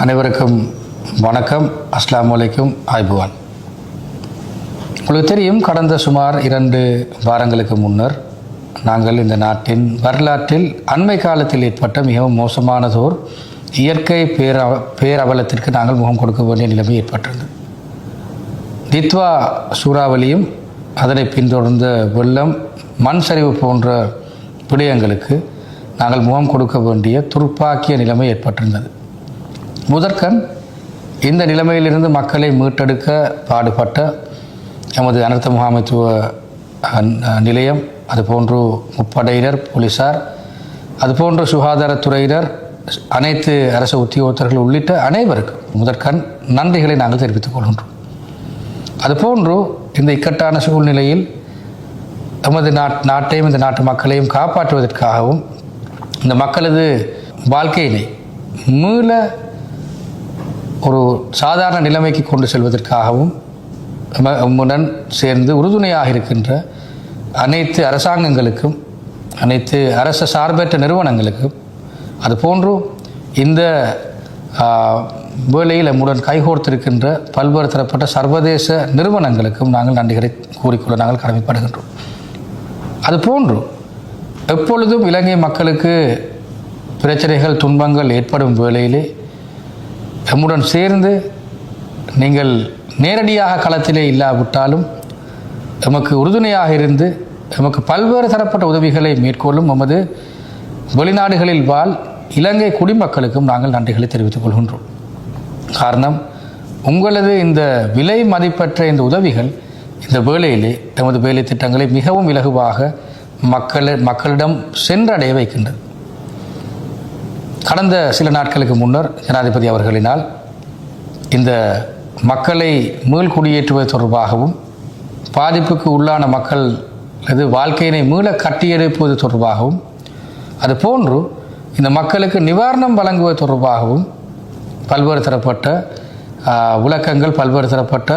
அனைவருக்கும் வணக்கம். அஸ்லாம் அலைக்கும். ஆய்புவான் உங்களுக்கு தெரியும் கடந்த சுமார் இரண்டு வாரங்களுக்கு முன்னர் நாங்கள் இந்த நாட்டின் வரலாற்றில் அண்மை காலத்தில் ஏற்பட்ட மிகவும் மோசமானதோர் இயற்கை பேர பேரவலத்திற்கு நாங்கள் முகம் கொடுக்க வேண்டிய நிலைமை ஏற்பட்டிருந்தது தித்வா சூறாவளியும் அதனை பின்தொடர்ந்த வெள்ளம் மண் சரிவு போன்ற விடயங்களுக்கு நாங்கள் முகம் கொடுக்க வேண்டிய துர்ப்பாக்கிய நிலைமை ஏற்பட்டிருந்தது. முதற்கண் இந்த நிலைமையிலிருந்து மக்களை மீட்டெடுக்க பாடுபட்ட எமது அனர்த்த முகாமைத்துவ நிலையம் அதுபோன்று முப்படையினர் போலீசார் அதுபோன்று சுகாதாரத்துறையினர் அனைத்து அரசு உத்தியோகத்தர்கள் உள்ளிட்ட அனைவருக்கும் முதற்கண் நன்றிகளை நாங்கள் தெரிவித்துக் கொள்கின்றோம். அதுபோன்று இந்த இக்கட்டான சூழ்நிலையில் எமது நாட் நாட்டையும் இந்த நாட்டு மக்களையும் காப்பாற்றுவதற்காகவும் இந்த மக்களது வாழ்க்கையினை மீள ஒரு சாதாரண நிலைமைக்கு கொண்டு செல்வதற்காகவும் உம்முடன் சேர்ந்து உறுதுணையாக இருக்கின்ற அனைத்து அரசாங்கங்களுக்கும் அனைத்து அரச சார்பற்ற நிறுவனங்களுக்கும் அதுபோன்று இந்த வேலையில் நம்முடன் கைகோர்த்திருக்கின்ற பல்வேறு தரப்பட்ட சர்வதேச நிறுவனங்களுக்கும் நாங்கள் நன்றிகளை கூறிக்கொள்ள நாங்கள் கடமைப்படுகின்றோம். அது போன்றும் எப்பொழுதும் இலங்கை மக்களுக்கு பிரச்சனைகள் துன்பங்கள் ஏற்படும் வேளையிலே தம்முடன் சேர்ந்து நீங்கள் நேரடியாக களத்திலே இல்லாவிட்டாலும் எமக்கு உறுதுணையாக இருந்து எமக்கு பல்வேறு தரப்பட்ட உதவிகளை மேற்கொள்ளும் எமது வெளிநாடுகளில் வாழ் இலங்கை குடிமக்களுக்கும் நாங்கள் நன்றிகளை தெரிவித்துக் கொள்கின்றோம். காரணம் உங்களது இந்த விலை மதிப்பற்ற இந்த உதவிகள் இந்த வேளையிலே தமது வேலை திட்டங்களை மிகவும் இலகுவாக மக்கள் மக்களிடம் சென்றடைய வைக்கின்றது கடந்த சில நாட்களுக்கு முன்னர் ஜனாதிபதி அவர்களினால் இந்த மக்களை மீள்குடியேற்றுவது தொடர்பாகவும் பாதிப்புக்கு உள்ளான மக்கள் அது வாழ்க்கையினை மீள கட்டியெடுப்பது தொடர்பாகவும் அதுபோன்று இந்த மக்களுக்கு நிவாரணம் வழங்குவது தொடர்பாகவும் பல்வேறு தரப்பட்ட ஆ, விளக்கங்கள் பல்வேறு தரப்பட்ட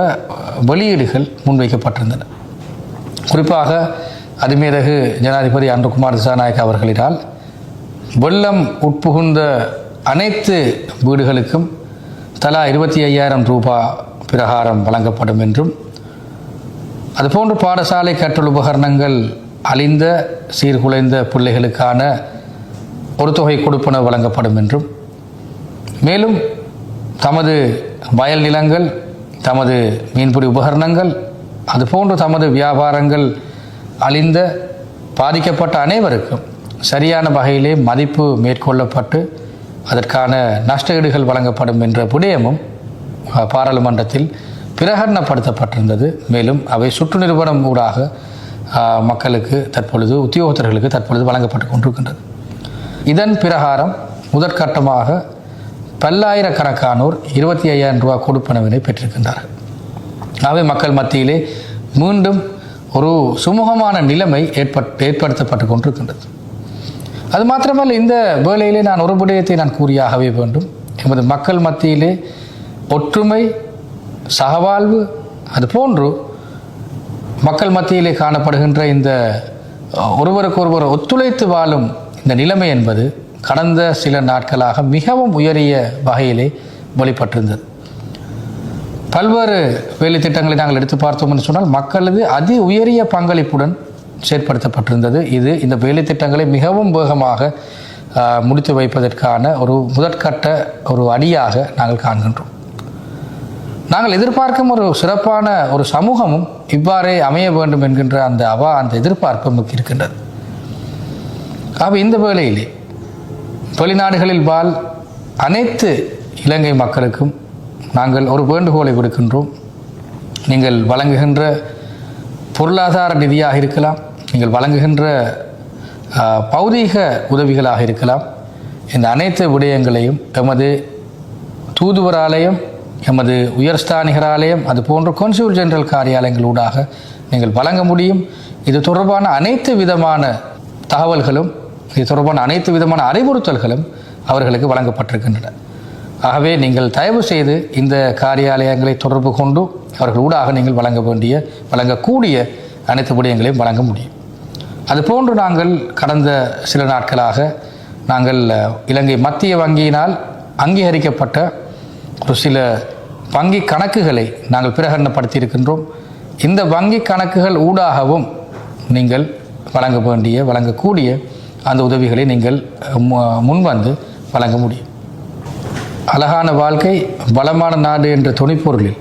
வெளியீடுகள் முன்வைக்கப்பட்டிருந்தன. குறிப்பாக அதிமேதகு ஜனாதிபதி அன்றுகுமார் திசாநாயக் அவர்களினால் வெள்ளம் உட்புகுந்த அனைத்து வீடுகளுக்கும் தலா இருபத்தி ஐயாயிரம் ரூபாய் பிரகாரம் வழங்கப்படும் என்றும் அதுபோன்று பாடசாலை கற்றல் உபகரணங்கள் அழிந்த சீர்குலைந்த பிள்ளைகளுக்கான ஒரு தொகை கொடுப்பனவு வழங்கப்படும் என்றும் மேலும் தமது வயல் நிலங்கள் தமது மீன்பிடி உபகரணங்கள் அதுபோன்று தமது வியாபாரங்கள் அழிந்த பாதிக்கப்பட்ட அனைவருக்கும் சரியான வகையிலே மதிப்பு மேற்கொள்ளப்பட்டு அதற்கான நஷ்டஈடுகள் வழங்கப்படும் என்ற விடயமும் பாராளுமன்றத்தில் பிரகடனப்படுத்தப்பட்டிருந்தது. மேலும் அவை சுற்று நிறுவனம் ஊடாக மக்களுக்கு தற்பொழுது உத்தியோகத்தர்களுக்கு தற்பொழுது வழங்கப்பட்டு கொண்டிருக்கின்றது. இதன் பிரகாரம் முதற்கட்டமாக பல்லாயிரக்கணக்கானோர் இருபத்தி ஐயாயிரம் ரூபாய் கொடுப்பனவினை பெற்றிருக்கின்றார்கள். அவை மக்கள் மத்தியிலே மீண்டும் ஒரு சுமூகமான நிலைமை ஏற்பட் ஏற்படுத்தப்பட்டு கொண்டிருக்கின்றது. அது மாத்திரமல்ல இந்த வேலையிலே நான் ஒரு விடயத்தை நான் கூறியாகவே வேண்டும். எமது மக்கள் மத்தியிலே ஒற்றுமை சகவாழ்வு அது போன்று மக்கள் மத்தியிலே காணப்படுகின்ற இந்த ஒருவருக்கொருவர் ஒத்துழைத்து வாழும் இந்த நிலைமை என்பது கடந்த சில நாட்களாக மிகவும் உயரிய வகையிலே வெளிப்பட்டிருந்தது. பல்வேறு வேலை திட்டங்களை நாங்கள் எடுத்து பார்த்தோம் என்று சொன்னால் மக்களது அதி உயரிய பங்களிப்புடன் செயற்படுத்தப்பட்டிருந்தது. இது இந்த வேலை திட்டங்களை மிகவும் வேகமாக முடித்து வைப்பதற்கான ஒரு முதற்கட்ட ஒரு அடியாக நாங்கள் காண்கின்றோம். நாங்கள் எதிர்பார்க்கும் ஒரு சிறப்பான ஒரு சமூகமும் இவ்வாறே அமைய வேண்டும் என்கின்ற அந்த அவா அந்த எதிர்பார்ப்பு நமக்கு இருக்கின்றது. ஆக இந்த வேளையிலே வெளிநாடுகளில் வாழ் அனைத்து இலங்கை மக்களுக்கும் நாங்கள் ஒரு வேண்டுகோளை விடுக்கின்றோம். நீங்கள் வழங்குகின்ற பொருளாதார நிதியாக இருக்கலாம் நீங்கள் வழங்குகின்ற பௌரீக பௌதீக உதவிகளாக இருக்கலாம். இந்த அனைத்து விடயங்களையும் எமது தூதுவராலயம் எமது உயர்ஸ்தானிகராலயம் அது போன்ற கொன்சூல் ஜெனரல் காரியாலயங்களூடாக நீங்கள் வழங்க முடியும். இது தொடர்பான அனைத்து விதமான தகவல்களும் இது தொடர்பான அனைத்து விதமான அறிவுறுத்தல்களும் அவர்களுக்கு வழங்கப்பட்டிருக்கின்றன. ஆகவே நீங்கள் தயவு செய்து இந்த காரியாலயங்களை தொடர்பு கொண்டு அவர்கள் ஊடாக நீங்கள் வழங்க வேண்டிய வழங்கக்கூடிய அனைத்து விடயங்களையும் வழங்க முடியும். அதுபோன்று நாங்கள் கடந்த சில நாட்களாக நாங்கள் இலங்கை மத்திய வங்கியினால் அங்கீகரிக்கப்பட்ட ஒரு சில வங்கி கணக்குகளை நாங்கள் பிரகடனப்படுத்தி இருக்கின்றோம் இந்த வங்கி கணக்குகள் ஊடாகவும் நீங்கள் வழங்க வேண்டிய வழங்கக்கூடிய அந்த உதவிகளை நீங்கள் மு- முன்வந்து வழங்க முடியும். அழகான வாழ்க்கை பலமான நாடு என்ற துணிப்பொருளில்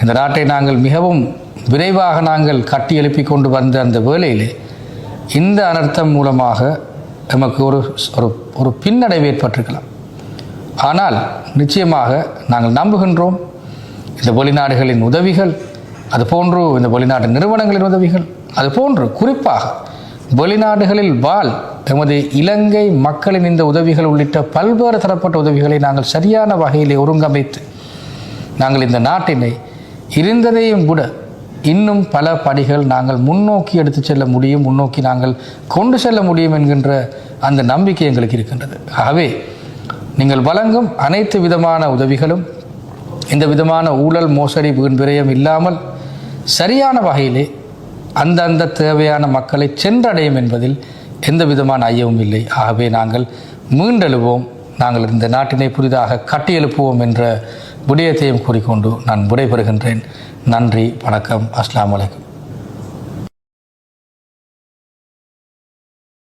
இந்த நாட்டை நாங்கள் மிகவும் விரைவாக நாங்கள் கட்டி எழுப்பி கொண்டு வந்த அந்த வேளையிலே இந்த அனர்த்தம் மூலமாக நமக்கு ஒரு ஒரு ஒரு பின்னடைவு ஏற்பட்டிருக்கலாம். ஆனால் நிச்சயமாக நாங்கள் நம்புகின்றோம் இந்த வெளிநாடுகளின் உதவிகள் அது போன்று இந்த வெளிநாட்டு நிறுவனங்களின் உதவிகள் அது போன்று குறிப்பாக வெளிநாடுகளில் வாழ் எமது இலங்கை மக்களின் இந்த உதவிகள் உள்ளிட்ட பல்வேறு தரப்பட்ட உதவிகளை நாங்கள் சரியான வகையிலே ஒருங்கமைத்து நாங்கள் இந்த நாட்டினை இருந்ததையும் கூட இன்னும் பல படிகள் நாங்கள் முன்னோக்கி எடுத்து செல்ல முடியும் முன்னோக்கி நாங்கள் கொண்டு செல்ல முடியும் என்கின்ற அந்த நம்பிக்கை எங்களுக்கு இருக்கின்றது. ஆகவே நீங்கள் வழங்கும் அனைத்து விதமான உதவிகளும் இந்த விதமான ஊழல் மோசடி வீண் இல்லாமல் சரியான வகையிலே அந்தந்த தேவையான மக்களை சென்றடையும் என்பதில் எந்த விதமான ஐயமும் இல்லை. ஆகவே நாங்கள் மீண்டெழுவோம். நாங்கள் இந்த நாட்டினை புதிதாக கட்டியெழுப்புவோம் என்ற விடயத்தையும் கூறிக்கொண்டு நான் விடைபெறுகின்றேன். நன்றி வணக்கம் அஸ்லாம் வலைக்கம்